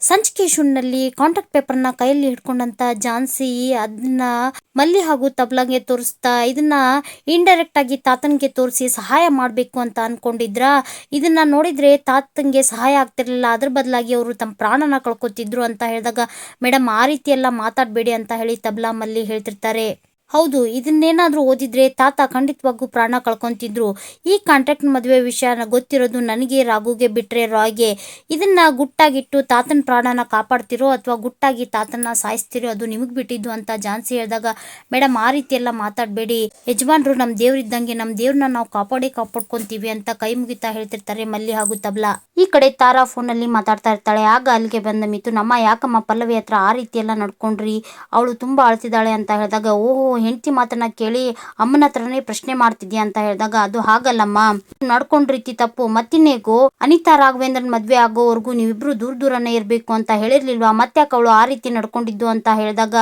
ಸಂಚಿಕೆ ಶೂನ್ನಲ್ಲಿ ಕಾಂಟ್ರಾಕ್ಟ್ ಪೇಪರ್ನ ಕೈಯಲ್ಲಿ ಹಿಡ್ಕೊಂಡಂತ ಜಾನ್ಸಿ ಅದನ್ನ ಮಲ್ಲಿ ಹಾಗೂ ತಬ್ಲಾಗೆ ತೋರಿಸ್ತಾ, ಇದನ್ನ ಇಂಡೈರೆಕ್ಟ್ ಆಗಿ ತಾತನ್ಗೆ ತೋರಿಸಿ ಸಹಾಯ ಮಾಡಬೇಕು ಅಂತ ಅನ್ಕೊಂಡಿದ್ರ? ಇದನ್ನ ನೋಡಿದ್ರೆ ತಾತನ್ಗೆ ಸಹಾಯ ಆಗ್ತಿರ್ಲಿಲ್ಲ, ಅದ್ರ ಬದಲಾಗಿ ಅವರು ತಮ್ಮ ಪ್ರಾಣನ ಕಳ್ಕೊತಿದ್ರು ಅಂತ ಹೇಳಿದಾಗ ಮೇಡಮ್ ಆ ರೀತಿ ಎಲ್ಲ ಮಾತಾಡಬೇಡಿ ಅಂತ ಹೇಳಿ ತಬ್ಲಾ ಮಲ್ಲಿ ಹೇಳ್ತಿರ್ತಾರೆ. ಹೌದು, ಇದನ್ನೇನಾದ್ರೂ ಓದಿದ್ರೆ ತಾತ ಖಂಡಿತವಾಗೂ ಪ್ರಾಣ ಕಳ್ಕೊತಿದ್ರು. ಈ ಕಾಂಟ್ರಾಕ್ಟ್ ಮದುವೆ ವಿಷಯ ಗೊತ್ತಿರೋದು ನನಗೆ ರಾಘುಗೆ ಬಿಟ್ರೆ ರಾಯ್ಗೆ. ಇದನ್ನ ಗುಟ್ಟಾಗಿಟ್ಟು ತಾತನ ಪ್ರಾಣನ ಕಾಪಾಡ್ತಿರೋ ಅಥವಾ ಗುಟ್ಟಾಗಿ ತಾತನ ಸಾಯಿಸ್ತಿರೋ ಅದು ನಿಮಗೆ ಬಿಟ್ಟಿದ್ದು ಅಂತ ಜಾನ್ಸಿ ಹೇಳಿದಾಗ ಮೇಡಮ್ ಆ ರೀತಿ ಎಲ್ಲ ಮಾತಾಡಬೇಡಿ. ಯಜಮಾನ್ರು ನಮ್ಮ ದೇವ್ರಿದ್ದಂಗೆ ನಮ್ಮ ದೇವ್ರನ್ನ ನಾವು ಕಾಪಾಡಿ ಕಾಪಾಡ್ಕೊಂತೀವಿ ಅಂತ ಕೈ ಮುಗಿತಾ ಹೇಳ್ತಿರ್ತಾರೆ ಮಲ್ಲಿ ಹಾಗೂ ತಬ್ಲಾ. ಈ ಕಡೆ ತಾರಾ ಫೋನಲ್ಲಿ ಮಾತಾಡ್ತಾ ಇರ್ತಾಳೆ. ಆಗ ಅಲ್ಲಿಗೆ ಬಂದ ಮಿತು ನಮ್ಮ ಯಾಕಮ್ಮ, ಪಲ್ಲವಿ ಹತ್ರ ಆ ರೀತಿ ಎಲ್ಲ ನಡ್ಕೊಂಡ್ರಿ? ಅವಳು ತುಂಬಾ ಅಳ್ತಿದ್ದಾಳೆ ಅಂತ ಹೇಳಿದಾಗ, ಓಹೋ ಹೆಂಡತಿ ಮಾತನ್ನ ಕೇಳಿ ಅಮ್ಮನ ಹತ್ರನೇ ಪ್ರಶ್ನೆ ಮಾಡ್ತಿದ್ಯಾ ಅಂತ ಹೇಳಿದಾಗ, ಅದು ಹಾಗಲ್ಲಮ್ಮ. ನಡ್ಕೊಂಡ್ ರೀತಿ ತಪ್ಪು. ಮತ್ತಿನ್ನೇಗೋ ಅನಿತಾ, ರಾಘವೇಂದ್ರನ್ ಮದ್ವೆ ಆಗೋವರೆಗೂ ನೀವಿಬ್ರು ದೂರ ದೂರನೇ ಇರಬೇಕು ಅಂತ ಹೇಳಿರ್ಲಿಲ್ವಾ? ಮತ್ತ್ಯಾಕೆ ಅವಳು ಆ ರೀತಿ ನಡ್ಕೊಂಡಿದ್ದು ಅಂತ ಹೇಳಿದಾಗ,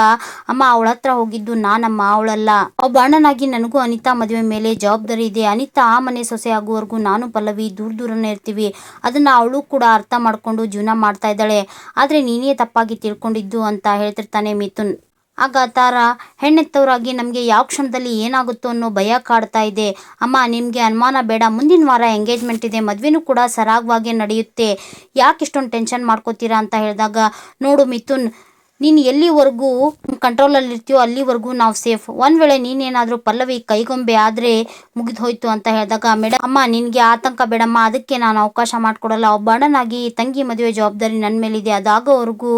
ಅಮ್ಮ, ಅವಳ ಹತ್ರ ಹೋಗಿದ್ದು ನಾನಮ್ಮ, ಅವಳಲ್ಲ. ಒಬ್ಬ ಅಣ್ಣನಾಗಿ ನನಗೂ ಅನಿತಾ ಮದುವೆ ಮೇಲೆ ಜವಾಬ್ದಾರಿ ಇದೆ. ಅನಿತಾ ಆ ಮನೆ ಸೊಸೆ ಆಗುವವರೆಗೂ ನಾನು ಪಲ್ಲವಿ ದೂರ ದೂರನೇ ಇರ್ತೀವಿ. ಅದನ್ನ ಅವಳು ಕೂಡ ಅರ್ಥ ಮಾಡ್ಕೊಂಡು ಜೀವನ ಮಾಡ್ತಾ ಇದ್ದಾಳೆ. ಆದ್ರೆ ನೀನೇ ತಪ್ಪಾಗಿ ತಿಳ್ಕೊಂಡಿದ್ದು ಅಂತ ಹೇಳ್ತಿರ್ತಾನೆ ಮಿಥುನ್. ಆಗ ತಾರ, ಹೆಣ್ಣೆತ್ತವರಾಗಿ ನಮಗೆ ಯಾವ ಕ್ಷಣದಲ್ಲಿ ಏನಾಗುತ್ತೋ ಅನ್ನೋ ಭಯ ಕಾಡ್ತಾ ಇದೆ. ಅಮ್ಮ, ನಿಮಗೆ ಅನುಮಾನ ಬೇಡ. ಮುಂದಿನ ವಾರ ಎಂಗೇಜ್ಮೆಂಟ್ ಇದೆ. ಮದುವೆನೂ ಕೂಡ ಸರಾಗವಾಗಿ ನಡೆಯುತ್ತೆ. ಯಾಕೆ ಇಷ್ಟೊಂದು ಟೆನ್ಷನ್ ಮಾಡ್ಕೋತೀರಾ? ಅಂತ ಹೇಳಿದಾಗ, ನೋಡು ಮಿಥುನ್ ನೀನು ಎಲ್ಲಿವರೆಗೂ ಕಂಟ್ರೋಲಲ್ಲಿ ಇರ್ತೀಯೋ ಅಲ್ಲಿವರೆಗೂ ನಾವು ಸೇಫ್ ಒಂದು ವೇಳೆ ನೀನೇನಾದರೂ ಪಲ್ಲವಿ ಕೈಗೊಂಬೆ ಆದರೆ ಮುಗಿದು ಹೋಯ್ತು ಅಂತ ಹೇಳಿದಾಗ ಮೇಡಮ್ ಅಮ್ಮ, ನಿನಗೆ ಆತಂಕ ಬೇಡಮ್ಮ, ಅದಕ್ಕೆ ನಾನು ಅವಕಾಶ ಮಾಡಿಕೊಡಲ್ಲ. ಒಬ್ಬ ಅಣ್ಣನಾಗಿ ತಂಗಿ ಮದುವೆ ಜವಾಬ್ದಾರಿ ನನ್ನ ಮೇಲಿದೆ. ಅದಾಗೋವರೆಗೂ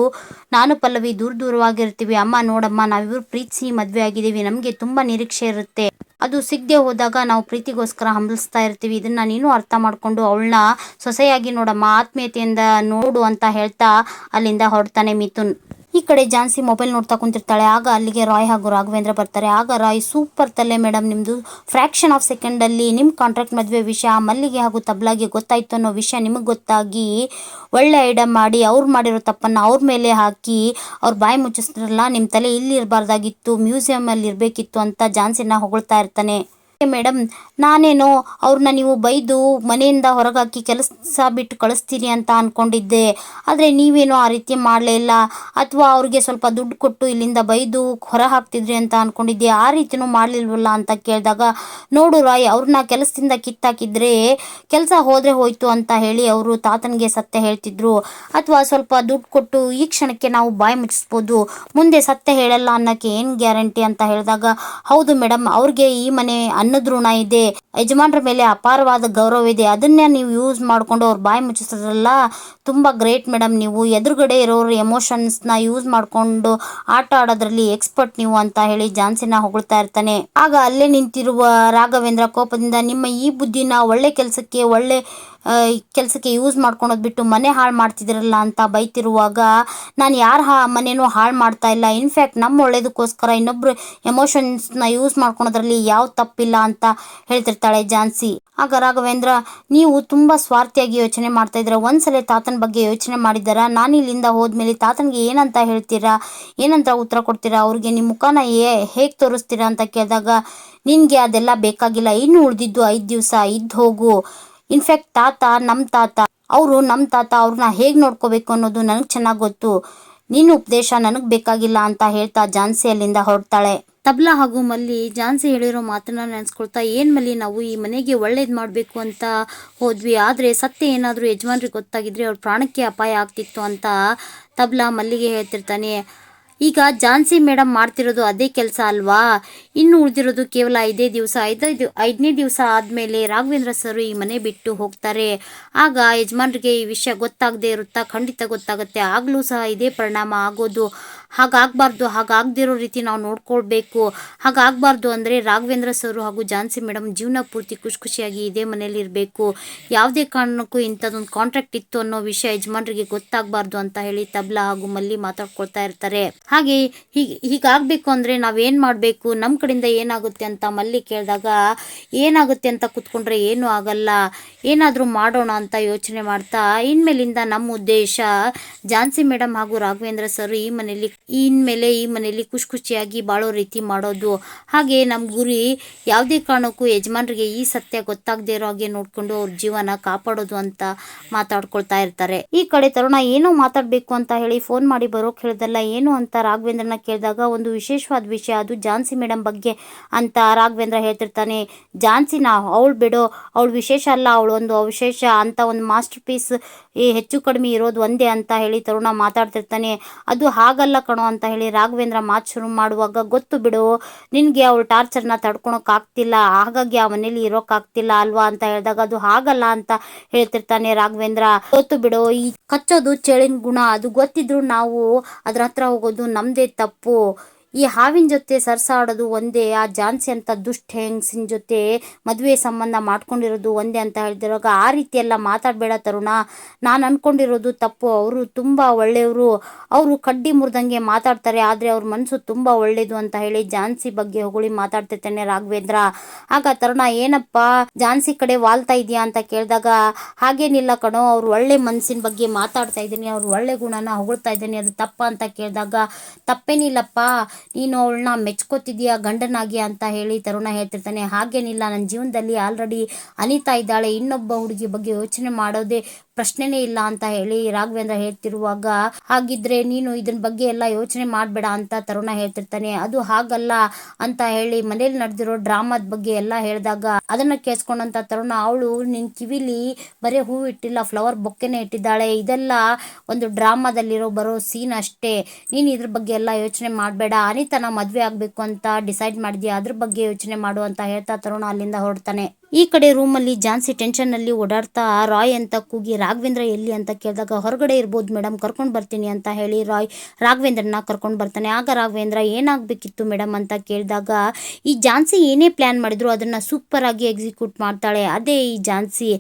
ನಾನು ಪಲ್ಲವಿ ದೂರ ದೂರವಾಗಿರ್ತೀವಿ. ಅಮ್ಮ, ನೋಡಮ್ಮ, ನಾವಿಬ್ರು ಪ್ರೀತಿಸಿ ಮದುವೆ ಆಗಿದ್ದೀವಿ. ನಮಗೆ ತುಂಬ ನಿರೀಕ್ಷೆ ಇರುತ್ತೆ. ಅದು ಸಿಗದೆ ಹೋದಾಗ ನಾವು ಪ್ರೀತಿಗೋಸ್ಕರ ಹಂಬಲಿಸ್ತಾ ಇರ್ತೀವಿ. ಇದನ್ನ ನೀನು ಅರ್ಥ ಮಾಡ್ಕೊಂಡು ಅವಳನ್ನ ಸೊಸೆಯಾಗಿ ನೋಡಮ್ಮ, ಆತ್ಮೀಯತೆಯಿಂದ ನೋಡು ಅಂತ ಹೇಳ್ತಾ ಅಲ್ಲಿಂದ ಹೊರಡ್ತಾನೆ ಮಿಥುನ್. ಈ ಕಡೆ ಜಾನ್ಸಿ ಮೊಬೈಲ್ ನೋಡ್ತಾ ಕುಂತಿರ್ತಾಳೆ. ಆಗ ಅಲ್ಲಿಗೆ ರಾಯ್ ಹಾಗೂ ರಾಘವೇಂದ್ರ ಬರ್ತಾರೆ. ಆಗ ರಾಯ್ ಸೂಪರ್ ತಲೆ ಮೇಡಮ್ ನಿಮ್ಮದು ಫ್ರ್ಯಾಕ್ಷನ್ ಆಫ್ ಸೆಕೆಂಡಲ್ಲಿ ನಿಮ್ಮ ಕಾಂಟ್ರಾಕ್ಟ್ ಮದುವೆ ವಿಷಯ, ಮಲ್ಲಿಗೆ ಹಾಗೂ ತಬ್ಲಾಗೆ ಗೊತ್ತಾಯ್ತು ಅನ್ನೋ ವಿಷಯ ನಿಮಗೆ ಗೊತ್ತಾಗಿ ಒಳ್ಳೆ ಐಡಮ್ ಮಾಡಿ, ಅವ್ರು ಮಾಡಿರೋ ತಪ್ಪನ್ನು ಅವ್ರ ಮೇಲೆ ಹಾಕಿ ಅವ್ರ ಬಾಯಿ ಮುಚ್ಚಿಸ್ತಾರಲ್ಲ ನಿಮ್ಮ ತಲೆ ಇಲ್ಲಿ ಇರಬಾರ್ದಾಗಿತ್ತು ಮ್ಯೂಸಿಯಮಲ್ಲಿ ಇರಬೇಕಿತ್ತು ಅಂತ ಜಾನ್ಸಿನ ಹೊಗಳ್ತಾ ಇರ್ತಾನೆ. ಮೇಡಮ್ ನಾನೇನೋ ಅವ್ರನ್ನ ನೀವು ಬೈದು ಮನೆಯಿಂದ ಹೊರಗಾಕಿ ಕೆಲಸ ಬಿಟ್ಟು ಕಳಿಸ್ತೀರಿ ಅಂತ ಅಂದ್ಕೊಂಡಿದ್ದೆ ಆದರೆ ನೀವೇನೋ ಆ ರೀತಿ ಮಾಡಲೇ ಇಲ್ಲ. ಅಥವಾ ಅವ್ರಿಗೆ ಸ್ವಲ್ಪ ದುಡ್ಡು ಕೊಟ್ಟು ಇಲ್ಲಿಂದ ಬೈದು ಹೊರ ಹಾಕ್ತಿದ್ರಿ ಅಂತ ಅಂದ್ಕೊಂಡಿದ್ದೆ ಆ ರೀತಿನೂ ಮಾಡಲಿಲ್ವಲ್ಲ ಅಂತ ಕೇಳಿದಾಗ, ನೋಡು ರಾಯ್ ಅವ್ರನ್ನ ಕೆಲಸದಿಂದ ಕಿತ್ತಾಕಿದ್ರೆ ಕೆಲಸ ಹೋದರೆ ಹೋಯ್ತು ಅಂತ ಹೇಳಿ ಅವರು ತಾತನಿಗೆ ಸತ್ಯ ಹೇಳ್ತಿದ್ರು. ಅಥವಾ ಸ್ವಲ್ಪ ದುಡ್ಡು ಕೊಟ್ಟು ಈ ಕ್ಷಣಕ್ಕೆ ನಾವು ಬಾಯಿ ಮುಚ್ಚಿಸ್ಬೋದು ಮುಂದೆ ಸತ್ಯ ಹೇಳಲ್ಲ ಅನ್ನೋಕ್ಕೆ ಏನು ಗ್ಯಾರಂಟಿ ಅಂತ ಹೇಳಿದಾಗ, ಹೌದು ಮೇಡಮ್ ಅವ್ರಿಗೆ ಈ ಮನೆ ಋಣ ಇದೆ. ಯಜಮಾನ್ರ ಮೇಲೆ ಅಪಾರವಾದ ಗೌರವ ಇದೆ. ಅದನ್ನೇ ನೀವು ಯೂಸ್ ಮಾಡ್ಕೊಂಡು ಅವ್ರ ಬಾಯಿ ಮುಚ್ಚಿಸೋದ್ರಲ್ಲ ತುಂಬ ಗ್ರೇಟ್ ಮೇಡಮ್ ನೀವು. ಎದುರುಗಡೆ ಇರೋರು ಎಮೋಷನ್ಸ್ನ ಯೂಸ್ ಮಾಡ್ಕೊಂಡು ಆಟ ಆಡೋದ್ರಲ್ಲಿ ಎಕ್ಸ್ಪರ್ಟ್ ನೀವು ಅಂತ ಹೇಳಿ ಜಾನ್ಸಿನ ಹೊಗಳ್ತಾ ಇರ್ತಾನೆ. ಆಗ ಅಲ್ಲೇ ನಿಂತಿರುವ ರಾಘವೇಂದ್ರ ಕೋಪದಿಂದ ನಿಮ್ಮ ಈ ಬುದ್ಧಿನ ಒಳ್ಳೆ ಕೆಲಸಕ್ಕೆ ಒಳ್ಳೆ ಕೆಲಸಕ್ಕೆ ಯೂಸ್ ಮಾಡ್ಕೊಳೋದು ಬಿಟ್ಟು ಮನೆ ಹಾಳು ಮಾಡ್ತಿದ್ದೀರಲ್ಲ ಅಂತ ಬೈತಿರುವಾಗ, ನಾನು ಯಾರು ಹಾ, ಮನೇನೂ ಹಾಳು ಮಾಡ್ತಾ ಇಲ್ಲ. ಇನ್ಫ್ಯಾಕ್ಟ್ ನಮ್ಮ ಒಳ್ಳೇದಕ್ಕೋಸ್ಕರ ಇನ್ನೊಬ್ರು ಎಮೋಷನ್ಸ್ನ ಯೂಸ್ ಮಾಡ್ಕೊಳೋದ್ರಲ್ಲಿ ಯಾವ ತಪ್ಪಿಲ್ಲ ಅಂತ ಹೇಳ್ತಿರ್ತಾಳೆ ಝಾನ್ಸಿ ಆಗ ರಾಘವೇಂದ್ರ, ನೀವು ತುಂಬ ಸ್ವಾರ್ಥಿಯಾಗಿ ಯೋಚನೆ ಮಾಡ್ತಾ ಇದ್ರೆ ಒಂದ್ಸಲ ತಾತನ ಬಗ್ಗೆ ಯೋಚನೆ ಮಾಡಿದ್ದಾರಾ? ನಾನು ಇಲ್ಲಿಂದ ಹೋದ್ಮೇಲೆ ತಾತನಿಗೆ ಏನಂತ ಹೇಳ್ತೀರಾ? ಏನಂತ ಉತ್ತರ ಕೊಡ್ತೀರಾ? ಅವ್ರಿಗೆ ನಿಮ್ಮ ಮುಖನ ಏ ಹೇಗೆ ತೋರಿಸ್ತೀರಾ ಅಂತ ಕೇಳಿದಾಗ, ನಿನಗೆ ಅದೆಲ್ಲ ಬೇಕಾಗಿಲ್ಲ. ಇನ್ನು ಉಳಿದಿದ್ದು ಐದು ದಿವಸ ಇದ್ದು ಹೋಗು. ಇನ್ಫ್ಯಾಕ್ಟ್ ತಾತ ನಮ್ಮ ತಾತ, ಅವರು ನಮ್ಮ ತಾತ ಅವ್ರನ್ನ ಹೇಗೆ ನೋಡ್ಕೋಬೇಕು ಅನ್ನೋದು ನನಗೆ ಚೆನ್ನಾಗಿ ಗೊತ್ತು. ನಿನ್ನ ಉಪದೇಶ ನನಗೆ ಬೇಕಾಗಿಲ್ಲ ಅಂತ ಹೇಳ್ತಾ ಝಾನ್ಸಿ ಅಲ್ಲಿಂದ ಹೊರಡ್ತಾಳೆ. ತಬ್ಲಾ ಹಾಗೂ ಮಲ್ಲಿ, ಜಾನ್ಸಿ ಹೇಳಿರೋ ಮಾತನ್ನ ನೆನೆಸ್ಕೊಳ್ತಾ, ಏನು ಮಲ್ಲಿ, ನಾವು ಈ ಮನೆಗೆ ಒಳ್ಳೇದು ಮಾಡಬೇಕು ಅಂತ ಹೋದ್ವಿ. ಆದರೆ ಸತ್ಯ ಏನಾದರೂ ಯಜಮಾನ್ರಿಗೆ ಗೊತ್ತಾಗಿದ್ರೆ ಅವ್ರ ಪ್ರಾಣಕ್ಕೆ ಅಪಾಯ ಆಗ್ತಿತ್ತು ಅಂತ ತಬ್ಲಾ ಮಲ್ಲಿಗೆ ಹೇಳ್ತಿರ್ತಾನೆ. ಈಗ ಝಾನ್ಸಿ ಮೇಡಮ್ ಮಾಡ್ತಿರೋದು ಅದೇ ಕೆಲಸ ಅಲ್ವಾ? ಇನ್ನು ಉಳಿದಿರೋದು ಕೇವಲ ಐದೇ ದಿವಸ ಐದೈದು ಐದನೇ ದಿವಸ ಆದಮೇಲೆ ರಾಘವೇಂದ್ರ ಸರ್ ಈ ಮನೆ ಬಿಟ್ಟು ಹೋಗ್ತಾರೆ. ಆಗ ಯಜಮಾನ್ರಿಗೆ ಈ ವಿಷಯ ಗೊತ್ತಾಗದೇ ಇರುತ್ತಾ? ಖಂಡಿತ ಗೊತ್ತಾಗುತ್ತೆ. ಆಗಲೂ ಸಹ ಇದೇ ಪರಿಣಾಮ ಆಗೋದು. ಹಾಗಾಗಬಾರ್ದು, ಹಾಗಾಗದಿರೋ ರೀತಿ ನಾವು ನೋಡ್ಕೊಳ್ಬೇಕು. ಹಾಗಾಗಬಾರ್ದು ಅಂದರೆ ರಾಘವೇಂದ್ರ ಸರ್ ಹಾಗೂ ಝಾನ್ಸಿ ಮೇಡಮ್ ಜೀವನ ಪೂರ್ತಿ ಖುಷಿ ಖುಷಿಯಾಗಿ ಇದೇ ಮನೇಲಿ ಇರಬೇಕು. ಯಾವುದೇ ಕಾರಣಕ್ಕೂ ಇಂಥದ್ದೊಂದು ಕಾಂಟ್ರಾಕ್ಟ್ ಇತ್ತು ಅನ್ನೋ ವಿಷಯ ಯಜಮಾನ್ರಿಗೆ ಗೊತ್ತಾಗಬಾರ್ದು ಅಂತ ಹೇಳಿ ತಬ್ಲಾ ಹಾಗೂ ಮಲ್ಲಿ ಮಾತಾಡ್ಕೊಳ್ತಾ ಇರ್ತಾರೆ. ಹಾಗೆ ಹೀಗೆ ಹೀಗಾಗಬೇಕು ಅಂದರೆ ನಾವೇನು ಮಾಡಬೇಕು? ನಮ್ಮ ಕಡೆಯಿಂದ ಏನಾಗುತ್ತೆ ಅಂತ ಮಲ್ಲಿ ಕೇಳಿದಾಗ, ಏನಾಗುತ್ತೆ ಅಂತ ಕೂತ್ಕೊಂಡ್ರೆ ಏನೂ ಆಗಲ್ಲ, ಏನಾದರೂ ಮಾಡೋಣ ಅಂತ ಯೋಚನೆ ಮಾಡ್ತಾ ಇನ್ಮೇಲಿಂದ ನಮ್ಮ ಉದ್ದೇಶ ಝಾನ್ಸಿ ಮೇಡಮ್ ಹಾಗೂ ರಾಘವೇಂದ್ರ ಸರ್ ಈ ಮನೆಯಲ್ಲಿ ಇನ್ಮೇಲೆ ಈ ಮನೆಯಲ್ಲಿ ಖುಷಿ ಖುಷಿಯಾಗಿ ಬಾಳೋ ರೀತಿ ಮಾಡೋದು. ಹಾಗೆ ನಮ್ಮ ಗುರಿ ಯಾವುದೇ ಕಾರಣಕ್ಕೂ ಯಜಮಾನ್ರಿಗೆ ಈ ಸತ್ಯ ಗೊತ್ತಾಗದೇ ಇರೋ ಹಾಗೆ ನೋಡಿಕೊಂಡು ಅವ್ರ ಜೀವನ ಕಾಪಾಡೋದು ಅಂತ ಮಾತಾಡ್ಕೊಳ್ತಾ ಇರ್ತಾರೆ. ಈ ಕಡೆ ತರುಣ ಏನೋ ಮಾತಾಡಬೇಕು ಅಂತ ಹೇಳಿ ಫೋನ್ ಮಾಡಿ ಬರೋಕೆ ಹೇಳ್ದಲ್ಲ ಏನು ಅಂತ ರಾಘವೇಂದ್ರನ ಕೇಳಿದಾಗ ಒಂದು ವಿಶೇಷವಾದ ವಿಷಯ ಅದು ಝಾನ್ಸಿ ಮೇಡಮ್ ಬಗ್ಗೆ ಅಂತ ರಾಘವೇಂದ್ರ ಹೇಳ್ತಿರ್ತಾನೆ. ಝಾನ್ಸಿನ ಅವಳು ಬಿಡೋ, ಅವಳು ವಿಶೇಷ ಅಲ್ಲ, ಅವಳು ಒಂದು ಅವಶೇಷ ಅಂತ ಒಂದು ಮಾಸ್ಟರ್ ಪೀಸ್ ಈ ಹೆಚ್ಚು ಕಡಿಮೆ ಇರೋದು ಒಂದೇ ಅಂತ ಹೇಳಿ ತರುಣ ಮಾತಾಡ್ತಿರ್ತಾನೆ. ಅದು ಹಾಗಲ್ಲ ಕಣೋ ಅಂತ ಹೇಳಿ ರಾಘವೇಂದ್ರ ಮಾತು ಶುರು ಮಾಡುವಾಗ, ಗೊತ್ತು ಬಿಡು, ನಿನಗೆ ಅವಳು ಟಾರ್ಚರ್ನ ತಡ್ಕೊಳಕ್ ಆಗ್ತಿಲ್ಲ ಹಾಗಾಗಿ ಆ ಮನೇಲಿ ಇರೋಕ್ಕಾಗ್ತಿಲ್ಲ ಅಲ್ವಾ? ಅಂತ ಹೇಳಿದಾಗ, ಅದು ಹಾಗಲ್ಲ ಅಂತ ಹೇಳ್ತಿರ್ತಾನೆ ರಾಘವೇಂದ್ರ. ಗೊತ್ತು ಬಿಡು, ಈ ಕಚ್ಚೋದು ಚೇಳಿನ ಗುಣ, ಅದು ಗೊತ್ತಿದ್ರು ನಾವು ಅದ್ರ ಹತ್ರ ಹೋಗೋದು ನಮ್ದೇ ತಪ್ಪು ಈ ಹಾವಿನ ಜೊತೆ ಸರ್ಸಾಡೋದು ಒಂದೇ, ಆ ಜಾನ್ಸಿ ಅಂತ ದುಷ್ಟ ಹೆಂಗಸಿನ ಜೊತೆ ಮದುವೆ ಸಂಬಂಧ ಮಾಡ್ಕೊಂಡಿರೋದು ಒಂದೇ ಅಂತ ಹೇಳ್ತಿರುವಾಗ ಆ ರೀತಿ ಎಲ್ಲ ಮಾತಾಡಬೇಡ ತರುಣ. ನಾನು ಅನ್ಕೊಂಡಿರೋದು ತಪ್ಪು. ಅವರು ತುಂಬ ಒಳ್ಳೆಯವರು. ಅವರು ಕಡ್ಡಿ ಮುರಿದಂಗೆ ಮಾತಾಡ್ತಾರೆ, ಆದರೆ ಅವ್ರ ಮನಸ್ಸು ತುಂಬ ಒಳ್ಳೇದು ಅಂತ ಹೇಳಿ ಜಾನ್ಸಿ ಬಗ್ಗೆ ಹೊಗಳಿ ಮಾತಾಡ್ತಿರ್ತಾನೆ ರಾಘವೇಂದ್ರ. ಆಗ ತರುಣ, ಏನಪ್ಪ? ಜಾನ್ಸಿ ಕಡೆ ವಾಲ್ತಾ ಇದೆಯಾ ಅಂತ ಕೇಳಿದಾಗ, ಹಾಗೇನಿಲ್ಲ ಕಣೋ, ಅವ್ರು ಒಳ್ಳೆ ಮನಸ್ಸಿನ ಬಗ್ಗೆ ಮಾತಾಡ್ತಾ ಇದ್ದೀನಿ, ಅವ್ರು ಒಳ್ಳೆ ಗುಣನ ಹೊಗಳ್ತಾ ಇದ್ದೀನಿ, ಅದು ತಪ್ಪ ಅಂತ ಕೇಳಿದಾಗ, ತಪ್ಪೇನಿಲ್ಲಪ್ಪ. ನೀನು ಅವಳನ್ನ ಮೆಚ್ಕೋತಿದ್ಯಾ ಗಂಡನಾಗಿ ಅಂತ ಹೇಳಿ ತರುಣ ಹೇಳ್ತಿರ್ತಾನೆ. ಹಾಗೇನಿಲ್ಲ ನನ್ನ ಜೀವನದಲ್ಲಿ ಆಲ್ರೆಡಿ ಅನಿತಾ ಇದ್ದಾಳೆ. ಇನ್ನೊಬ್ಬ ಹುಡುಗಿ ಬಗ್ಗೆ ಯೋಚನೆ ಮಾಡೋದೇ ಪ್ರಶ್ನೆನೇ ಇಲ್ಲ ಅಂತ ಹೇಳಿ ರಾಘವೇಂದ್ರ ಹೇಳ್ತಿರುವಾಗ, ಹಾಗಿದ್ರೆ ನೀನು ಇದನ್ ಬಗ್ಗೆ ಎಲ್ಲ ಯೋಚನೆ ಮಾಡಬೇಡ ಅಂತ ತರುಣ ಹೇಳ್ತಿರ್ತಾನೆ. ಅದು ಹಾಗಲ್ಲ ಅಂತ ಹೇಳಿ ಮನೇಲಿ ನಡೆದಿರೋ ಡ್ರಾಮಾದ ಬಗ್ಗೆ ಎಲ್ಲ ಹೇಳಿದಾಗ ಅದನ್ನ ಕೇಳಿಸ್ಕೊಂಡಂತ ತರುಣ, ಅವಳು ನಿನ್ ಕಿವಿಲಿ ಬರೀ ಹೂ ಇಟ್ಟಿಲ್ಲ, ಫ್ಲವರ್ ಬೊಕ್ಕೆನೆ ಇಟ್ಟಿದ್ದಾಳೆ. ಇದೆಲ್ಲ ಒಂದು ಡ್ರಾಮಾದಲ್ಲಿರೋ ಬರೋ ಸೀನ್ ಅಷ್ಟೇ. ನೀನು ಇದ್ರ ಬಗ್ಗೆ ಎಲ್ಲ ಯೋಚನೆ ಮಾಡಬೇಡ. ಅನಿತನ ಮದ್ವೆ ಆಗ್ಬೇಕು ಅಂತ ಡಿಸೈಡ್ ಮಾಡಿದ್ಯಾ? ಅದ್ರ ಬಗ್ಗೆ ಯೋಚನೆ ಮಾಡು ಅಂತ ಹೇಳ್ತಾ ತರುಣ ಅಲ್ಲಿಂದ ಹೊರಡ್ತಾನೆ. ಈ ಕಡೆ ರೂಮಲ್ಲಿ ಜಾನ್ಸಿ ಟೆನ್ಷನ್ನಲ್ಲಿ ಓಡಾಡ್ತಾ, ರಾಯ್ ಅಂತ ಕೂಗಿ, ರಾಘವೇಂದ್ರ ಎಲ್ಲಿ ಅಂತ ಕೇಳಿದಾಗ, ಹೊರಗಡೆ ಇರ್ಬೋದು ಮೇಡಮ್ ಕರ್ಕೊಂಡು ಬರ್ತೀನಿ ಅಂತ ಹೇಳಿ ರಾಯ್ ರಾಘವೇಂದ್ರನ ಕರ್ಕೊಂಡು ಬರ್ತಾನೆ. ಆಗ ರಾಘವೇಂದ್ರ, ಏನಾಗಬೇಕಿತ್ತು ಮೇಡಮ್ ಅಂತ ಕೇಳಿದಾಗ, ಈ ಜಾನ್ಸಿ ಏನೇ ಪ್ಲ್ಯಾನ್ ಮಾಡಿದ್ರು ಅದನ್ನು ಸೂಪರ್ ಆಗಿ ಎಕ್ಸಿಕ್ಯೂಟ್ ಮಾಡ್ತಾಳೆ. ಅದೇ ಈ ಜಾನ್ಸಿ.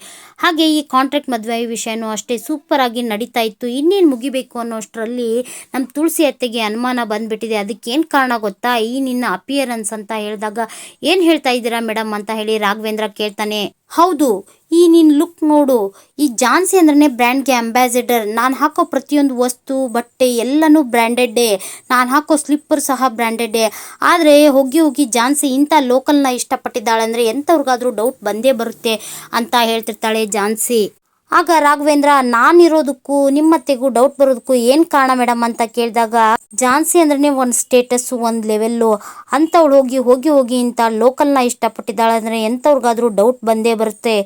ಹಾಗೆ ಈ ಕಾಂಟ್ರಾಕ್ಟ್ ಮದುವೆ ವಿಷಯನೂ ಅಷ್ಟೇ ಸೂಪರ್ ಆಗಿ ನಡೀತಾ ಇತ್ತು. ಇನ್ನೇನು ಮುಗಿಬೇಕು ಅನ್ನೋಷ್ಟರಲ್ಲಿ ನಮ್ಮ ತುಳಸಿ ಅತ್ತೆಗೆ ಅನುಮಾನ ಬಂದ್ಬಿಟ್ಟಿದೆ. ಅದಕ್ಕೇನು ಕಾರಣ ಗೊತ್ತಾ? ಈ ನಿನ್ನ ಅಪಿಯರೆನ್ಸ್ ಅಂತ ಹೇಳಿದಾಗ, ಏನು ಹೇಳ್ತಾ ಇದ್ದೀರಾ ಮೇಡಮ್ ಅಂತ ಹೇಳಿ ರಾಘವೇಂದ್ರ ಕೇಳ್ತಾನೆ, ಹೌದು, ಈ ನಿನ್ನ ಲುಕ್ ನೋಡು. ಈ ಜಾನ್ಸಿ ಅಂದ್ರೆ ಬ್ರ್ಯಾಂಡ್ಗೆ ಅಂಬಾಸಿಡರ್ ನಾನು ಹಾಕೋ ಪ್ರತಿಯೊಂದು ವಸ್ತು, ಬಟ್ಟೆ ಎಲ್ಲನೂ ಬ್ರ್ಯಾಂಡೆಡ್ಡೇ ನಾನು ಹಾಕೋ ಸ್ಲಿಪ್ಪರ್ ಸಹ ಬ್ರ್ಯಾಂಡೆಡ್ಡೇ ಆದರೆ ಹೋಗಿ ಹೋಗಿ ಜಾನ್ಸಿ ಇಂಥ ಲೋಕಲ್ನ ಇಷ್ಟಪಟ್ಟಿದ್ದಾಳೆ ಅಂದರೆ ಎಂಥವ್ರಿಗಾದ್ರೂ ಡೌಟ್ ಬಂದೇ ಬರುತ್ತೆ, ಅಂತ ಹೇಳ್ತಿರ್ತಾಳೆ ಜಾನ್ಸಿ. ಆಗ ರಾಘವೇಂದ್ರ, ನಾನಿರೋದಕ್ಕೂ ನಿಮ್ಮತ್ತೆಗೂ ಡೌಟ್ ಬರೋದಕ್ಕೂ ಏನು ಕಾರಣ ಮೇಡಮ್ ಅಂತ ಕೇಳಿದಾಗ, ಜಾನ್ಸಿ ಅಂದ್ರೆ ಒಂದು ಸ್ಟೇಟಸ್ ಒಂದು ಲೆವೆಲ್ಲು ಅಂಥವಳು ಹೋಗಿ ಹೋಗಿ ಹೋಗಿ ಇಂತ ಲೋಕಲ್ನ ಇಷ್ಟಪಟ್ಟಿದ್ದಾಳೆ ಅಂದ್ರೆ ಎಂತವ್ರಿಗಾದ್ರೂ ಡೌಟ್ ಬಂದೇ ಬರುತ್ತೆ.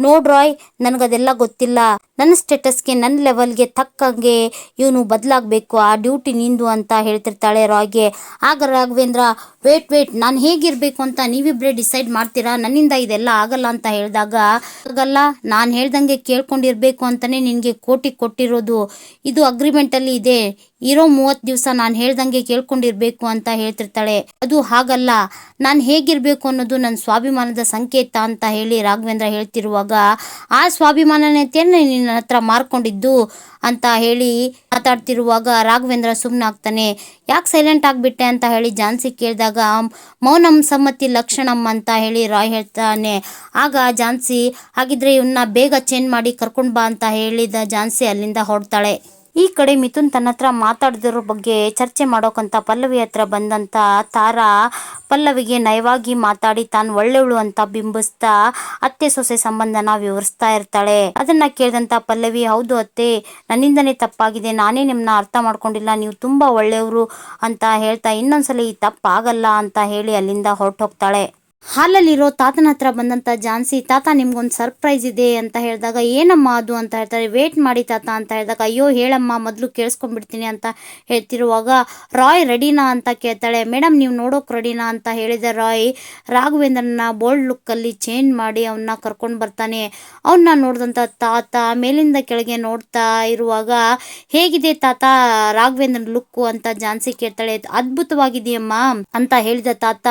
ನೋಡ್ರಾಯ್ ನನಗದೆಲ್ಲ ಗೊತ್ತಿಲ್ಲ. ನನ್ನ ಸ್ಟೇಟಸ್ಗೆ ನನ್ನ ಲೆವೆಲ್ಗೆ ತಕ್ಕಂಗೆ ಇವನು ಬದಲಾಗಬೇಕು, ಆ ಡ್ಯೂಟಿ ನಿಂದು ಅಂತ ಹೇಳ್ತಿರ್ತಾಳೆ ರಾಯ್ಗೆ. ಆಗ ರಾಘವೇಂದ್ರ, ವೇಟ್ ವೇಟ್, ನಾನು ಹೇಗಿರಬೇಕು ಅಂತ ನೀವಿಬ್ಬರೇ ಡಿಸೈಡ್ ಮಾಡ್ತೀರಾ? ನನ್ನಿಂದ ಇದೆಲ್ಲ ಆಗಲ್ಲ ಅಂತ ಹೇಳಿದಾಗ, ಆಗಲ್ಲ, ನಾನು ಹೇಳ್ದಂಗೆ ಕೇಳ್ಕೊಂಡಿರ್ಬೇಕು ಅಂತಲೇ ನಿನಗೆ ಕೋಟಿ ಕೊಟ್ಟಿರೋದು. ಇದು ಅಗ್ರಿಮೆಂಟಲ್ಲಿ ಇದೆ. ಇರೋ ಮೂವತ್ತು ದಿವಸ ನಾನು ಹೇಳ್ದಂಗೆ ಕೇಳ್ಕೊಂಡಿರ್ಬೇಕು ಅಂತ ಹೇಳ್ತಿರ್ತಾಳೆ. ಅದು ಹಾಗಲ್ಲ. ನಾನು ಹೇಗಿರಬೇಕು ಅನ್ನೋದು ನನ್ನ ಸ್ವಾಭಿಮಾನದ ಸಂಕೇತ ಅಂತ ಹೇಳಿ ರಾಘವೇಂದ್ರ ಹೇಳ್ತಿರುವಾಗ, ಆ ಸ್ವಾಭಿಮಾನತೆಯನ್ನು ನಿನ್ನ ಹತ್ರ ಮಾರ್ಕೊಂಡಿದ್ದು ಅಂತ ಹೇಳಿ ಮಾತಾಡ್ತಿರುವಾಗ ರಾಘವೇಂದ್ರ ಸುಮ್ಮನಾಗ್ತಾನೆ ಯಾಕೆ ಸೈಲೆಂಟ್ ಆಗಿಬಿಟ್ಟೆ ಅಂತ ಹೇಳಿ ಜಾನ್ಸಿ ಕೇಳಿದಾಗ, ಮೌನಂ ಸಮ್ಮತಿ ಲಕ್ಷಣಂ ಅಂತ ಹೇಳಿ ರಾಯ್ ಹೇಳ್ತಾನೆ. ಆಗ ಜಾನ್ಸಿ, ಹಾಗಿದ್ರೆ ಇವನ್ನ ಬೇಗ ಚೇಂಜ್ ಮಾಡಿ ಕರ್ಕೊಂಡು ಬಾ ಅಂತ ಹೇಳಿದ ಜಾನ್ಸಿ ಅಲ್ಲಿಂದ ಹೊರಡ್ತಾಳೆ. ಈ ಕಡೆ ಮಿಥುನ್ ತನ್ನ ಹತ್ರ ಮಾತಾಡಿದ್ರ ಬಗ್ಗೆ ಚರ್ಚೆ ಮಾಡೋಕಂತ ಪಲ್ಲವಿ ಹತ್ರ ಬಂದಂತ ತಾರಾ ಪಲ್ಲವಿಗೆ ನಯವಾಗಿ ಮಾತಾಡಿ ತಾನು ಒಳ್ಳೆವಳು ಅಂತ ಬಿಂಬಿಸ್ತಾ ಅತ್ತೆ ಸೊಸೆ ಸಂಬಂಧನ ವಿವರಿಸ್ತಾ ಇರ್ತಾಳೆ. ಅದನ್ನ ಕೇಳಿದಂತ ಪಲ್ಲವಿ, ಹೌದು ಅತ್ತೆ, ನನ್ನಿಂದನೇ ತಪ್ಪಾಗಿದೆ. ನಾನೇ ನಿಮ್ಮನ್ನ ಅರ್ಥ ಮಾಡ್ಕೊಂಡಿಲ್ಲ. ನೀವು ತುಂಬಾ ಒಳ್ಳೆಯವರು ಅಂತ ಹೇಳ್ತಾ ಇನ್ನೊಂದ್ಸಲ ಈ ತಪ್ಪಾಗಲ್ಲ ಅಂತ ಹೇಳಿ ಅಲ್ಲಿಂದ ಹೊರಟೋಗ್ತಾಳೆ. ಹಾಲಲ್ಲಿರೋ ತಾತನ ಹತ್ರ ಬಂದಂತ ಜಾನ್ಸಿ, ತಾತ, ನಿಮ್ಗೊಂದು ಸರ್ಪ್ರೈಸ್ ಇದೆ ಅಂತ ಹೇಳಿದಾಗ, ಏನಮ್ಮ ಅದು? ಅಂತ ಹೇಳ್ತಾರೆ. ವೇಟ್ ಮಾಡಿ ತಾತ ಅಂತ ಹೇಳಿದಾಗ, ಅಯ್ಯೋ, ಹೇಳಮ್ಮ, ಮೊದಲು ಕೇಳಿಸ್ಕೊಂಡ್ಬಿಡ್ತೀನಿ ಅಂತ ಹೇಳ್ತಿರುವಾಗ, ರಾಯ್ ರೆಡಿನಾ ಅಂತ ಕೇಳ್ತಾಳೆ. ಮೇಡಮ್ ನೀವು ನೋಡೋಕೆ ರೆಡಿನಾ ಅಂತ ಹೇಳಿದ ರಾಯ್ ರಾಘವೇಂದ್ರನ ಬೋಲ್ಡ್ ಲುಕ್ಕಲ್ಲಿ ಚೇಂಜ್ ಮಾಡಿ ಅವನ್ನ ಕರ್ಕೊಂಡು ಬರ್ತಾನೆ. ಅವನ್ನ ನೋಡಿದಂಥ ತಾತ ಮೇಲಿಂದ ಕೆಳಗೆ ನೋಡ್ತಾ ಇರುವಾಗ, ಹೇಗಿದೆ ತಾತ, ರಾಘವೇಂದ್ರನ ಲುಕ್ಕು? ಅಂತ ಜಾನ್ಸಿ ಕೇಳ್ತಾಳೆ. ಅದ್ಭುತವಾಗಿದೆಯಮ್ಮ ಅಂತ ಹೇಳಿದ ತಾತ,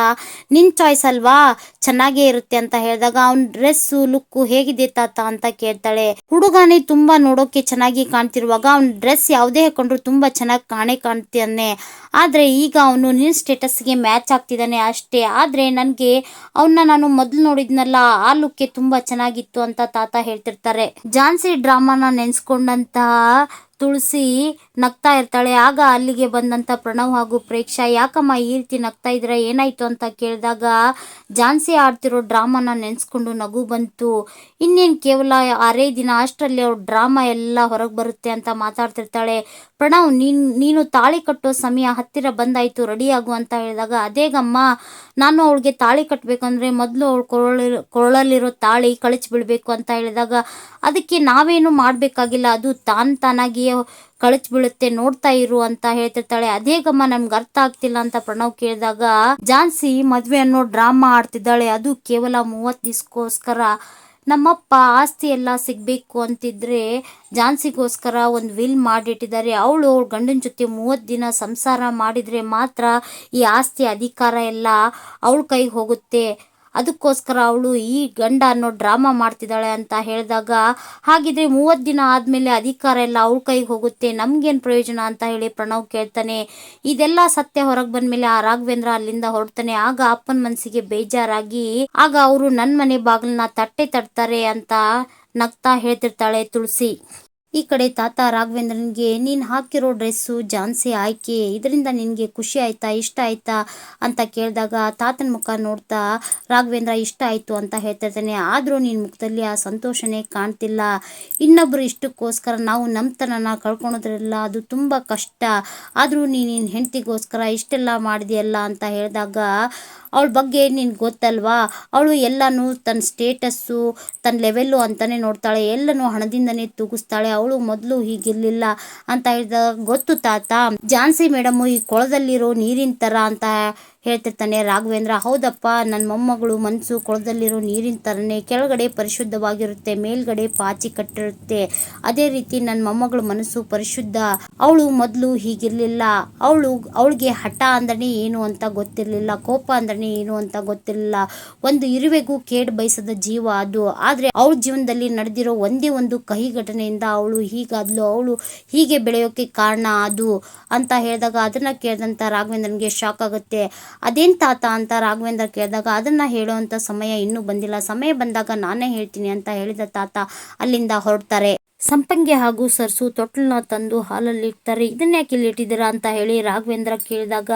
ನಿನ್ ಚಾಯ್ಸ್ ಅಲ್ವಾ? ಚೆನ್ನಾಗೇ ಇರುತ್ತೆ ಅಂತ ಹೇಳಿದಾಗ, ಅವ್ನ ಡ್ರೆಸ್ಸು ಲುಕ್ಕು ಹೇಗಿದೆ ತಾತ? ಅಂತ ಕೇಳ್ತಾಳೆ. ಹುಡುಗನೇ ತುಂಬಾ ನೋಡೋಕೆ ಚೆನ್ನಾಗಿ ಕಾಣ್ತಿರುವಾಗ, ಅವ್ನ ಡ್ರೆಸ್ ಯಾವುದೇ ಹಾಕೊಂಡ್ರು ತುಂಬಾ ಚೆನ್ನಾಗಿ ಕಾಣೆ ಕಾಣ್ತಾನೆ ಆದ್ರೆ ಈಗ ಅವನು ನಿನ್ ಸ್ಟೇಟಸ್ಗೆ ಮ್ಯಾಚ್ ಆಗ್ತಿದ್ದಾನೆ ಅಷ್ಟೇ. ಆದ್ರೆ ನನಗೆ ಅವನ್ನ ನಾನು ಮೊದಲು ನೋಡಿದ್ನಲ್ಲ, ಆ ಲುಕ್ಕೆ ತುಂಬಾ ಚೆನ್ನಾಗಿತ್ತು ಅಂತ ತಾತ ಹೇಳ್ತಿರ್ತಾರೆ. ಜಾನ್ಸಿ ಡ್ರಾಮಾನ ನೆನ್ಸ್ಕೊಂಡಂತಹ ತುಳಸಿ ನಗ್ತಾ ಇರ್ತಾಳೆ. ಆಗ ಅಲ್ಲಿಗೆ ಬಂದಂತ ಪ್ರಣವ್ ಹಾಗೂ ಪ್ರೇಕ್ಷಾ, ಯಾಕಮ್ಮ ಈ ರೀತಿ ನಗ್ತಾ ಇದ್ರ ಏನಾಯ್ತು? ಅಂತ ಕೇಳಿದಾಗ ಝಾನ್ಸಿ ಆಡ್ತಿರೋ ಡ್ರಾಮಾನ ನೆನೆಸ್ಕೊಂಡು ನಗು ಬಂತು. ಇನ್ನೇನು ಕೇವಲ ಅರೇ ದಿನ ಅಷ್ಟರಲ್ಲಿ ಅವ್ರ ಡ್ರಾಮಾ ಎಲ್ಲ ಹೊರಗೆ ಬರುತ್ತೆ ಅಂತ ಮಾತಾಡ್ತಿರ್ತಾಳೆ. ಪ್ರಣವ್, ನೀನ್, ನೀನು ತಾಳಿ ಕಟ್ಟೋ ಸಮಯ ಹತ್ತಿರ ಬಂದಾಯ್ತು ರೆಡಿ ಆಗು ಅಂತ ಹೇಳಿದಾಗ ಅದೇಗಮ್ಮ ನಾನು ಅವಳಿಗೆ ತಾಳಿ ಕಟ್ಟಬೇಕಂದ್ರೆ ಮೊದಲು ಅವಳು ಕೊರಳಿರೋ ಕೊರಳಲ್ಲಿರೋ ತಾಳಿ ಕಳಚಿ ಬಿಡಬೇಕು ಅಂತ ಹೇಳಿದಾಗ, ಅದಕ್ಕೆ ನಾವೇನು ಮಾಡಬೇಕಾಗಿಲ್ಲ, ಅದು ತಾನ್ ತಾನಾಗಿಯೇ ಕಳಚ್ ಬೀಳುತ್ತೆ, ನೋಡ್ತಾ ಇರು ಅಂತ ಹೇಳ್ತಿರ್ತಾಳೆ. ಅದೇಗಮ್ಮ ನಮ್ಗೆ ಅರ್ಥ ಆಗ್ತಿಲ್ಲ ಅಂತ ಪ್ರಣವ್ ಕೇಳಿದಾಗ, ಜಾನ್ಸಿ ಮದುವೆ ಅನ್ನೋ ಡ್ರಾಮಾ ಆಡ್ತಿದ್ದಾಳೆ, ಅದು ಕೇವಲ ಮೂವತ್ತು ದಿವ್ಸಕ್ಕೋಸ್ಕರ ನಮ್ಮಪ್ಪ ಆಸ್ತಿ ಎಲ್ಲ ಸಿಗಬೇಕು ಅಂತಿದ್ರೆ ಜಾನ್ಸಿಗೋಸ್ಕರ ಒಂದು ವಿಲ್ ಮಾಡಿಟ್ಟಿದ್ದಾರೆ. ಅವಳು ಗಂಡನ ಜೊತೆ ಮೂವತ್ತು ದಿನ ಸಂಸಾರ ಮಾಡಿದರೆ ಮಾತ್ರ ಈ ಆಸ್ತಿ ಅಧಿಕಾರ ಎಲ್ಲ ಅವಳ ಕೈಗೆ ಹೋಗುತ್ತೆ. ಅದಕ್ಕೋಸ್ಕರ ಅವಳು ಈ ಗಂಡ ಅನ್ನೋ ಡ್ರಾಮಾ ಮಾಡ್ತಿದ್ದಾಳೆ ಅಂತ ಹೇಳಿದಾಗ, ಹಾಗಿದ್ರೆ ಮೂವತ್ತು ದಿನ ಆದಮೇಲೆ ಅಧಿಕಾರ ಎಲ್ಲ ಅವಳ ಕೈಗೆ ಹೋಗುತ್ತೆ, ನಮ್ಗೇನು ಪ್ರಯೋಜನ? ಅಂತ ಹೇಳಿ ಪ್ರಣವ್ ಕೇಳ್ತಾನೆ. ಇದೆಲ್ಲ ಸತ್ಯ ಹೊರಗೆ ಬಂದ್ಮೇಲೆ ಆ ರಾಘವೇಂದ್ರ ಅಲ್ಲಿಂದ ಹೊರಡ್ತಾನೆ. ಆಗ ಅಪ್ಪನ ಮನಸ್ಸಿಗೆ ಬೇಜಾರಾಗಿ, ಆಗ ಅವರು ನನ್ನ ಮನೆ ಬಾಗಿಲನ್ನ ತಟ್ಟೆ ತಟ್ತಾರೆ ಅಂತ ನಗ್ತಾ ಹೇಳ್ತಿರ್ತಾಳೆ ತುಳಸಿ. ಈ ಕಡೆ ತಾತ ರಾಘವೇಂದ್ರನಿಗೆ, ನೀನು ಹಾಕಿರೋ ಡ್ರೆಸ್ಸು ಜಾನ್ಸಿ ಆಯ್ಕೆ, ಇದರಿಂದ ನಿನಗೆ ಖುಷಿ ಆಯ್ತಾ, ಇಷ್ಟ ಆಯ್ತಾ? ಅಂತ ಕೇಳಿದಾಗ ತಾತನ ಮುಖ ನೋಡ್ತಾ, ರಾಘವೇಂದ್ರ, ಇಷ್ಟ ಆಯಿತು ಅಂತ ಹೇಳ್ತಿರ್ತಾನೆ ಆದರೂ ನಿನ್ನ ಮುಖದಲ್ಲಿ ಆ ಸಂತೋಷನೇ ಕಾಣ್ತಿಲ್ಲ. ಇನ್ನೊಬ್ಬರು ಇಷ್ಟಕ್ಕೋಸ್ಕರ ನಾವು ನಮ್ಮತನನ ಕಳ್ಕೊಳೋದ್ರಲ್ಲ ಅದು ತುಂಬ ಕಷ್ಟ. ಆದರೂ ನೀನು ನಿನ್ನ ಹೆಂಡತಿಗೋಸ್ಕರ ಇಷ್ಟೆಲ್ಲ ಮಾಡಿದೆಯಲ್ಲ ಅಂತ ಹೇಳಿದಾಗ, ಅವಳ ಬಗ್ಗೆ ನಿನ್ಗೆ ಗೊತ್ತಲ್ವಾ? ಅವಳು ಎಲ್ಲನೂ ತನ್ನ ಸ್ಟೇಟಸ್ಸು ತನ್ನ ಲೆವೆಲ್ಲು ಅಂತಲೇ ನೋಡ್ತಾಳೆ. ಎಲ್ಲನೂ ಹಣದಿಂದನೇ ತೂಗಿಸ್ತಾಳೆ. ಅವಳು ಮೊದಲು ಹೀಗಿರ್ಲಿಲ್ಲ ಅಂತ ಹೇಳಿದ. ಗೊತ್ತು ತಾತ ಝಾನ್ಸಿ ಮೇಡಮ್ ಈ ಕೊಳದಲ್ಲಿರೋ ನೀರಿನ ತರ ಅಂತ ಹೇಳ್ತಿರ್ತಾನೆ, ರಾಘವೇಂದ್ರ, ಹೌದಪ್ಪ ನನ್ನ ಮೊಮ್ಮಗಳು ಮನಸ್ಸು ಕೊಳದಲ್ಲಿರೋ ನೀರಿನ ಥರನೇ ಕೆಳಗಡೆ ಪರಿಶುದ್ಧವಾಗಿರುತ್ತೆ, ಮೇಲ್ಗಡೆ ಪಾಚಿ ಕಟ್ಟಿರುತ್ತೆ. ಅದೇ ರೀತಿ ನನ್ನ ಮೊಮ್ಮಗಳ ಮನಸ್ಸು ಪರಿಶುದ್ಧ, ಅವಳು ಮೊದಲು ಹೀಗಿರಲಿಲ್ಲ. ಅವಳು, ಅವಳಿಗೆ ಹಠ ಅಂದ್ರೆ ಏನು ಅಂತ ಗೊತ್ತಿರಲಿಲ್ಲ, ಕೋಪ ಅಂದ್ರೆ ಏನು ಅಂತ ಗೊತ್ತಿರಲಿಲ್ಲ. ಒಂದು ಇರುವೆಗೂ ಕೇಡ್ ಬಯಸದ ಜೀವ ಅದು. ಆದರೆ ಅವಳ ಜೀವನದಲ್ಲಿ ನಡೆದಿರೋ ಒಂದೇ ಒಂದು ಕಹಿ ಘಟನೆಯಿಂದ ಅವಳು ಹೀಗಾದ್ಲು, ಅವಳು ಹೀಗೆ ಬೆಳೆಯೋಕೆ ಕಾರಣ ಅದು. ಅಂತ ಹೇಳಿದಾಗ ಅದನ್ನ ಕೇಳಿದಂತ ರಾಘವೇಂದ್ರನ್ಗೆ ಶಾಕ್ ಆಗುತ್ತೆ. ಅದೇನ್ ತಾತ ಅಂತ ರಾಘವೇಂದ್ರ ಕೇಳಿದಾಗ, ಅದನ್ನ ಹೇಳುವಂತ ಸಮಯ ಇನ್ನೂ ಬಂದಿಲ್ಲ. ಸಮಯ ಬಂದಾಗ ನಾನೇ ಹೇಳ್ತೀನಿ ಅಂತ ಹೇಳಿದ ತಾತ ಅಲ್ಲಿಂದ ಹೊರಡ್ತಾರೆ. ಸಂಪಂಗಿ ಹಾಗೂ ಸರ್ಸು ತೊಟ್ಲನ್ನ ತಂದು ಹಾಲಲ್ಲಿ ಇಡ್ತಾರೆ ಇದನ್ನ ಯಾಕೆ ಇಲ್ಲಿ ಇಟ್ಟಿದ್ದೀರಾ ಅಂತ ಹೇಳಿ ರಾಘವೇಂದ್ರ ಕೇಳಿದಾಗ,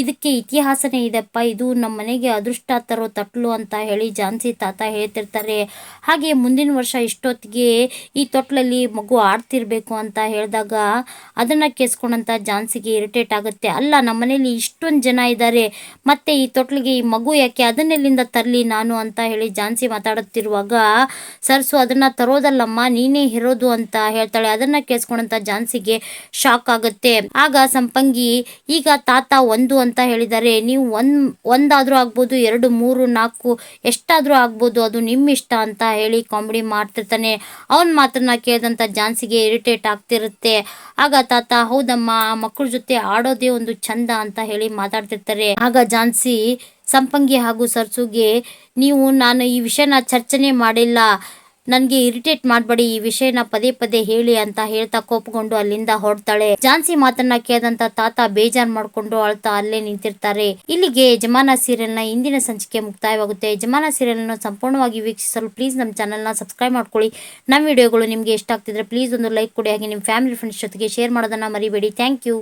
ಇದಕ್ಕೆ ಇತಿಹಾಸನೇ ಇದೆಪ್ಪ, ಇದು ನಮ್ಮ ಮನೆಗೆ ಅದೃಷ್ಟ ತರೋ ತೊಟ್ಲು ಅಂತ ಹೇಳಿ ಜಾನ್ಸಿ ತಾತ ಹೇಳ್ತಿರ್ತಾರೆ. ಹಾಗೆ ಮುಂದಿನ ವರ್ಷ ಇಷ್ಟೊತ್ತಿಗೆ ಈ ತೊಟ್ಲಲ್ಲಿ ಮಗು ಆಡ್ತಿರ್ಬೇಕು ಅಂತ ಹೇಳಿದಾಗ, ಅದನ್ನ ಕೇಸ್ಕೊಂಡಂತ ಜಾನ್ಸಿಗೆ ಇರಿಟೇಟ್ ಆಗುತ್ತೆ. ಅಲ್ಲ, ನಮ್ಮ ಮನೇಲಿ ಇಷ್ಟೊಂದು ಜನ ಇದ್ದಾರೆ, ಮತ್ತೆ ಈ ತೊಟ್ಲಿಗೆ ಈ ಮಗು ಯಾಕೆ ಅದನ್ನೆಲ್ಲಿಂದ ತರಲಿ ನಾನು ಅಂತ ಹೇಳಿ ಜಾನ್ಸಿ ಮಾತಾಡುತ್ತಿರುವಾಗ, ಸರ್ಸು ಅದನ್ನ ತರೋದಲ್ಲಮ್ಮ, ನೀನೇ ಇರೋದು ಅಂತ ಹೇಳ್ತಾಳೆ. ಅದನ್ನ ಕೇಳಿಸ್ಕೊಂಡಂತ ಝಾನ್ಸಿಗೆ ಶಾಕ್ ಆಗುತ್ತೆ. ಆಗ ಸಂಪಂಗಿ, ಈಗ ತಾತ ಒಂದು ಅಂತ ಹೇಳಿದ್ದಾರೆ ನೀವು ಒಂದ್, ಒಂದಾದ್ರೂ ಆಗ್ಬೋದು, ಎರಡು, ಮೂರು, ನಾಲ್ಕು, ಎಷ್ಟಾದ್ರೂ ಆಗ್ಬೋದು, ಅದು ನಿಮ್ಮ ಇಷ್ಟ ಅಂತ ಹೇಳಿ ಕಾಮಿಡಿ ಮಾಡ್ತಿರ್ತಾನೆ. ಅವನ್ ಮಾತನ್ನ ಕೇಳಿದಂತ ಝಾನ್ಸಿಗೆ ಇರಿಟೇಟ್ ಆಗ್ತಿರುತ್ತೆ. ಆಗ ತಾತ, ಹೌದಮ್ಮ ಮಕ್ಕಳ ಜೊತೆ ಆಡೋದೇ ಒಂದು ಚಂದ ಅಂತ ಹೇಳಿ ಮಾತಾಡ್ತಿರ್ತಾರೆ. ಆಗ ಝಾನ್ಸಿ ಸಂಪಂಗಿ ಹಾಗೂ ಸರ್ಸುಗೆ, ನೀವು ನಾನು ಈ ವಿಷಯನ ಚರ್ಚನೆ ಮಾಡಿಲ್ಲ. ನನಗೆ ಇರಿಟೇಟ್ ಮಾಡಬೇಡಿ, ಈ ವಿಷಯನ ಪದೇ ಪದೇ ಹೇಳಿ ಅಂತ ಹೇಳ್ತಾ ಕೋಪಗೊಂಡು ಅಲ್ಲಿಂದ ಹೊಡ್ತಾಳೆ ಜಾನ್ಸಿ ಮಾತನ್ನ ಕೇಳಿದಂತ ತಾತ ಬೇಜಾರ್ ಮಾಡ್ಕೊಂಡು ಅಳ್ತಾ ಅಲ್ಲೇ ನಿಂತಿರ್ತಾರೆ. ಇಲ್ಲಿಗೆ ಯಜಮಾನ ಸೀರಿಯಲ್ನ ಇಂದಿನ ಸಂಚಿಕೆ ಮುಕ್ತಾಯವಾಗುತ್ತೆ. ಯಜಮಾನ ಸೀರಿಯಲ್ ಅನ್ನು ಸಂಪೂರ್ಣವಾಗಿ ವೀಕ್ಷಿಸಲು ಪ್ಲೀಸ್ ನಮ್ಮ ಚಾನಲ್ನ ಸಬ್ಸ್ಕ್ರೈಬ್ ಮಾಡ್ಕೊಳ್ಳಿ. ನಮ್ಮ ವಿಡಿಯೋಗಳು ನಿಮ್ಗೆ ಇಷ್ಟ ಆಗ್ತಿದ್ರೆ ಪ್ಲೀಸ್ ಒಂದು ಲೈಕ್ ಕೊಡಿ. ಹಾಗೆ ನಿಮ್ಮ ಫ್ಯಾಮಿಲಿ ಫ್ರೆಂಡ್ಸ್ ಜೊತೆಗೆ ಶೇರ್ ಮಾಡೋದನ್ನ ಮರಿಬೇಡಿ. Thank you.